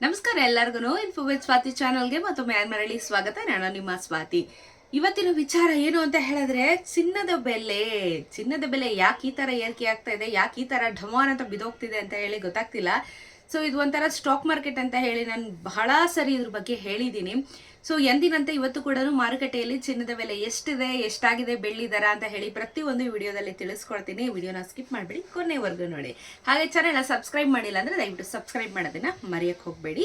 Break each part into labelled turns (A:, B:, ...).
A: ನಮಸ್ಕಾರ ಎಲ್ಲರಿಗೂ info with Swati ಚಾನಲ್ಗೆ ಮತ್ತೊಮ್ಮೆ ಮರಳಿ ಸ್ವಾಗತ. ನಾನು ನಿಮ್ಮ ಸ್ವಾತಿ. ಇವತ್ತಿನ ವಿಚಾರ ಏನು ಅಂತ ಹೇಳಿದ್ರೆ, ಚಿನ್ನದ ಬೆಲೆ ಚಿನ್ನದ ಬೆಲೆ ಯಾಕೆ ಈ ತರ ಏರಿಕೆ ಆಗ್ತಾ ಇದೆ, ಯಾಕೆ ಈ ತರ ಢಮಾನ್ ಅಂತ ಬಿದೋಗ್ತಿದೆ ಅಂತ ಹೇಳಿ ಗೊತ್ತಾಗ್ತಿಲ್ಲ. ಸೊ ಇದು ಒಂಥರ ಸ್ಟಾಕ್ ಮಾರ್ಕೆಟ್ ಅಂತ ಹೇಳಿ ನಾನು ಬಹಳ ಸರಿ ಇದ್ರ ಬಗ್ಗೆ ಹೇಳಿದ್ದೀನಿ ಸೊ ಎಂದಿನಂತೆ ಇವತ್ತು ಕೂಡ ಮಾರುಕಟ್ಟೆಯಲ್ಲಿ ಚಿನ್ನದ ಬೆಲೆ ಎಷ್ಟಿದೆ, ಎಷ್ಟಾಗಿದೆ ಬೆಳ್ಳಿ ದರ ಅಂತ ಹೇಳಿ ಪ್ರತಿಯೊಂದು ವಿಡಿಯೋದಲ್ಲಿ ತಿಳಿಸ್ಕೊಳ್ತೀನಿ ವಿಡಿಯೋನ ಸ್ಕಿಪ್ ಮಾಡಬೇಡಿ, ಕೊನೆವರೆಗೂ ನೋಡಿ. ಹಾಗೆ ಚಾನೆಲ್ನ ಸಬ್ಸ್ಕ್ರೈಬ್ ಮಾಡಿಲ್ಲ ಅಂದ್ರೆ ದಯವಿಟ್ಟು ಸಬ್ಸ್ಕ್ರೈಬ್ ಮಾಡೋದನ್ನ ಮರೆಯಕ್ಕೆ ಹೋಗಬೇಡಿ.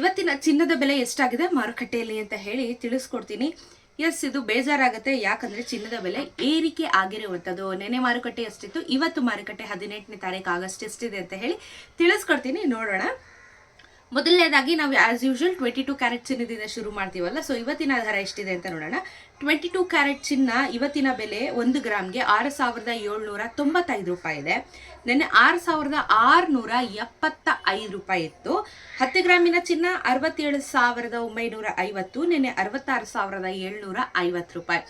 A: ಇವತ್ತಿನ ಚಿನ್ನದ ಬೆಲೆ ಎಷ್ಟಾಗಿದೆ ಮಾರುಕಟ್ಟೆಯಲ್ಲಿ ಅಂತ ಹೇಳಿ ತಿಳಿಸ್ಕೊಡ್ತೀನಿ. ಎಸ್ ಇದು ಬೇಜಾರಾಗುತ್ತೆ. ಯಾಕಂದ್ರೆ ಚಿನ್ನದ ಬೆಲೆ ಏರಿಕೆ ಆಗಿರುವಂಥದ್ದು. ನೆನೆ ಮಾರುಕಟ್ಟೆ ಎಷ್ಟಿತ್ತು ಇವತ್ತು ಮಾರುಕಟ್ಟೆ ಹದಿನೆಂಟನೇ ತಾರೀಕು ಆಗಸ್ಟ್ ಎಷ್ಟಿದೆ ಅಂತ ಹೇಳಿ ತಿಳಿಸ್ಕೊಡ್ತೀನಿ. ನೋಡೋಣ. ಮೊದಲನೇದಾಗಿ ನಾವು as usual twenty two carat ಚಿನ್ನದಿಂದ ಶುರು ಮಾಡ್ತೀವಲ್ಲ ಸೊ ಇವತ್ತಿನ ದರ ಎಷ್ಟಿದೆ ಅಂತ ನೋಡೋಣ. ಟ್ವೆಂಟಿ ಟು ಕ್ಯಾರೆಟ್ ಚಿನ್ನ ಇವತ್ತಿನ ಬೆಲೆ ಒಂದು ಗ್ರಾಮ್ಗೆ ಆರು ಸಾವಿರದ ಏಳ್ನೂರ ತೊಂಬತ್ತೈದು ರೂಪಾಯಿ ಇದೆ. ನೆನ್ನೆ ಆರು ಸಾವಿರದ ಆರುನೂರ ಎಪ್ಪತ್ತ ಐದು ರೂಪಾಯಿ ಇತ್ತು. ಹತ್ತು ಗ್ರಾಮಿನ ಚಿನ್ನ ಅರವತ್ತೇಳು ಸಾವಿರದ ಒಂಬೈನೂರ ಐವತ್ತು, ನೆನ್ನೆ ಅರವತ್ತಾರು ಸಾವಿರದ ಏಳ್ನೂರ ಐವತ್ತು ರೂಪಾಯಿ.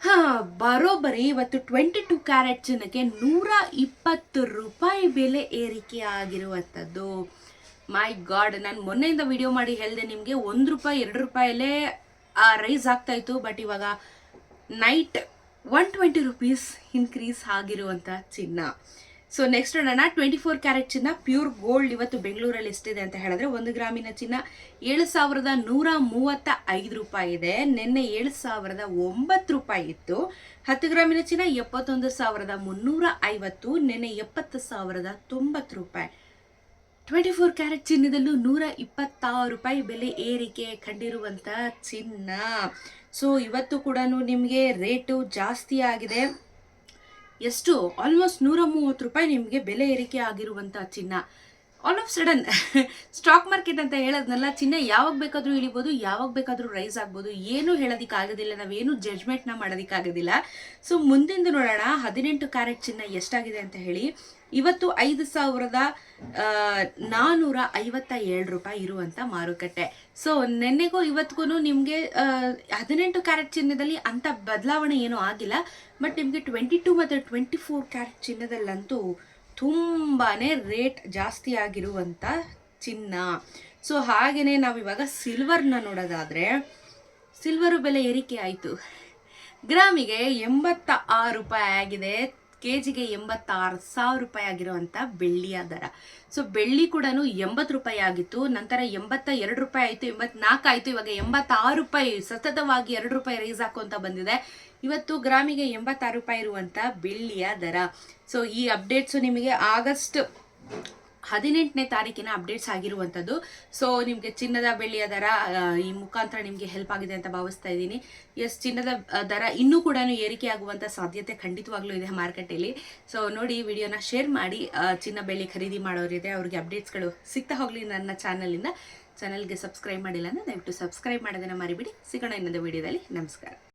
A: ಹಾ, ಬರೋಬ್ಬರಿ ಇವತ್ತು ಟ್ವೆಂಟಿ ಟು ಕ್ಯಾರೆಟ್ ಚಿನ್ನಕ್ಕೆ ನೂರ ಇಪ್ಪತ್ತು ರೂಪಾಯಿ ಬೆಲೆ ಏರಿಕೆ ಆಗಿರುವಂಥದ್ದು ಮೈ ಗಾಡ್ ನಾನು ಮೊನ್ನೆಯಿಂದ ವಿಡಿಯೋ ಮಾಡಿ ಹೇಳಿದೆ ನಿಮಗೆ ಒಂದು ರೂಪಾಯಿ, ಎರಡು ರೂಪಾಯಲ್ಲೇ ರೈಸ್ ಆಗ್ತಾ ಇತ್ತು ಬಟ್ ಇವಾಗ night one twenty rupees increase ಆಗಿರುವಂಥ ಚಿನ್ನ. ಸೊ ನೆಕ್ಸ್ಟ್ ನೋಡೋಣ ಟ್ವೆಂಟಿ ಫೋರ್ ಕ್ಯಾರೆಟ್ ಚಿನ್ನ ಪ್ಯೂರ್ ಗೋಲ್ಡ್ ಇವತ್ತು ಬೆಂಗಳೂರಲ್ಲಿ ಎಷ್ಟಿದೆ ಅಂತ ಹೇಳಿದ್ರೆ ಒಂದು ಗ್ರಾಮಿನ ಚಿನ್ನ ಏಳು ಸಾವಿರದ ನೂರ ಮೂವತ್ತ ಐದು ರೂಪಾಯಿ ಇದೆ. ನಿನ್ನೆ ಏಳು ಸಾವಿರದ ಒಂಬತ್ತು ರೂಪಾಯಿ ಇತ್ತು. ಹತ್ತು ಗ್ರಾಮಿನ ಚಿನ್ನ ಎಪ್ಪತ್ತೊಂದು ಸಾವಿರದ ಮುನ್ನೂರ ಐವತ್ತು, ನಿನ್ನೆ ಎಪ್ಪತ್ತು ಸಾವಿರದ ತೊಂಬತ್ತು ರೂಪಾಯಿ. ಟ್ವೆಂಟಿ ಫೋರ್ ಕ್ಯಾರೆಟ್ ಚಿನ್ನದಲ್ಲೂ ನೂರ ಇಪ್ಪತ್ತಾರು ರೂಪಾಯಿ ಬೆಲೆ ಏರಿಕೆ ಕಂಡಿರುವಂಥ ಚಿನ್ನ. ಸೊ ಇವತ್ತು ಕೂಡ ನಿಮಗೆ ರೇಟು ಜಾಸ್ತಿ ಆಗಿದೆ. ಎಷ್ಟು? ಆಲ್ಮೋಸ್ಟ್ ನೂರ ಮೂವತ್ತು ರೂಪಾಯಿ ನಿಮಗೆ ಬೆಲೆ ಏರಿಕೆ ಆಗಿರುವಂಥ ಚಿನ್ನ. All of sudden stock market ಅಂತ ಹೇಳೋದ್ನಲ್ಲ ಚಿನ್ನ ಯಾವಾಗ ಬೇಕಾದರೂ ಇಳಿಬೋದು, ಯಾವಾಗ ಬೇಕಾದರೂ ರೈಸ್ ಆಗ್ಬೋದು. ಏನು ಹೇಳೋದಕ್ಕಾಗೋದಿಲ್ಲ ನಾವೇನು ಜಡ್ಜ್ಮೆಂಟ್ನ ಮಾಡೋದಕ್ಕಾಗೋದಿಲ್ಲ ಸೊ ಮುಂದಿಂದು ನೋಡೋಣ, ಹದಿನೆಂಟು ಕ್ಯಾರೆಟ್ ಚಿನ್ನ ಎಷ್ಟಾಗಿದೆ ಅಂತ ಹೇಳಿ. ಇವತ್ತು ಐದು ಸಾವಿರದ ನಾನ್ನೂರ ಐವತ್ತ ಏಳು ರೂಪಾಯಿ ಇರುವಂಥ ಮಾರುಕಟ್ಟೆ. ಸೊ ನೆನ್ನೆಗೂ ಇವತ್ತಿಗೂ ನಿಮಗೆ ಹದಿನೆಂಟು ಕ್ಯಾರೆಟ್ ಚಿನ್ನದಲ್ಲಿ ಅಂಥ ಬದಲಾವಣೆ ಏನೂ ಆಗಿಲ್ಲ. ಬಟ್ ನಿಮಗೆ ಟ್ವೆಂಟಿ ಟು ಮತ್ತು ಟ್ವೆಂಟಿ ಫೋರ್ ಕ್ಯಾರೆಟ್ ಚಿನ್ನದಲ್ಲಂತೂ ತುಂಬಾ ರೇಟ್ ಜಾಸ್ತಿ ಆಗಿರುವಂಥ ಚಿನ್ನ. ಸೊ ಹಾಗೆಯೇ ನಾವಿವಾಗ ಸಿಲ್ವರ್ನ ನೋಡೋದಾದರೆ, ಸಿಲ್ವರು ಬೆಲೆ ಏರಿಕೆ ಆಯಿತು. ಗ್ರಾಮಿಗೆ ಎಂಬತ್ತ ಆರು ರೂಪಾಯಿ ಆಗಿದೆ. ಕೆ ಜಿಗೆ ಎಂಬತ್ತಾರು ಸಾವಿರ ರೂಪಾಯಿ ಆಗಿರುವಂಥ ಬೆಳ್ಳಿಯ ದರ. ಸೊ ಬೆಳ್ಳಿ ಕೂಡ ಎಂಬತ್ತು ರೂಪಾಯಿ ಆಗಿತ್ತು. ನಂತರ ಎಂಬತ್ತ ಎರಡು ರೂಪಾಯಿ ಆಯಿತು, ಎಂಬತ್ನಾಲ್ಕು ಆಯಿತು, ಇವಾಗ ಎಂಬತ್ತಾರು ರೂಪಾಯಿ, ಸತತವಾಗಿ ಎರಡು ರೂಪಾಯಿ ರೈಸ್ ಹಾಕುವಂತ ಬಂದಿದೆ. ಇವತ್ತು ಗ್ರಾಮಿಗೆ ಎಂಬತ್ತಾರು ರೂಪಾಯಿ ಇರುವಂಥ ಬೆಳ್ಳಿಯ ದರ. ಸೊ ಈ ಅಪ್ಡೇಟ್ಸು ನಿಮಗೆ ಆಗಸ್ಟ್ ಹದಿನೆಂಟನೇ ತಾರೀಕಿನ ಅಪ್ಡೇಟ್ಸ್ ಆಗಿರುವಂಥದ್ದು. ಸೊ ನಿಮಗೆ ಚಿನ್ನದ ಬೆಳ್ಳಿಯ ದರ ಈ ಮುಖಾಂತರ ನಿಮಗೆ ಹೆಲ್ಪ್ ಆಗಿದೆ ಅಂತ ಭಾವಿಸ್ತಾ ಇದ್ದೀನಿ. ಎಸ್ ಚಿನ್ನದ ದರ ಇನ್ನೂ ಕೂಡ ಏರಿಕೆ ಆಗುವಂಥ ಸಾಧ್ಯತೆ ಖಂಡಿತವಾಗ್ಲೂ ಇದೆ ಮಾರ್ಕೆಟಲ್ಲಿ. ಸೊ ನೋಡಿ ವಿಡಿಯೋನ ಶೇರ್ ಮಾಡಿ ಚಿನ್ನ ಬೆಳ್ಳಿ ಖರೀದಿ ಮಾಡೋರಿದೆ ಅವ್ರಿಗೆ ಅಪ್ಡೇಟ್ಸ್ಗಳು ಸಿಗ್ತಾ ಹೋಗಲಿ ನನ್ನ ಚಾನಲಿಂದ ಚಾನಲ್ಗೆ ಸಬ್ಸ್ಕ್ರೈಬ್ ಮಾಡಿಲ್ಲ ಅಂದರೆ ದಯವಿಟ್ಟು ಸಬ್ಸ್ಕ್ರೈಬ್ ಮಾಡೋದನ್ನು ಮರಿಬಿಡಿ. ಸಿಗೋಣ ಇನ್ನೊಂದು ವಿಡಿಯೋದಲ್ಲಿ. ನಮಸ್ಕಾರ.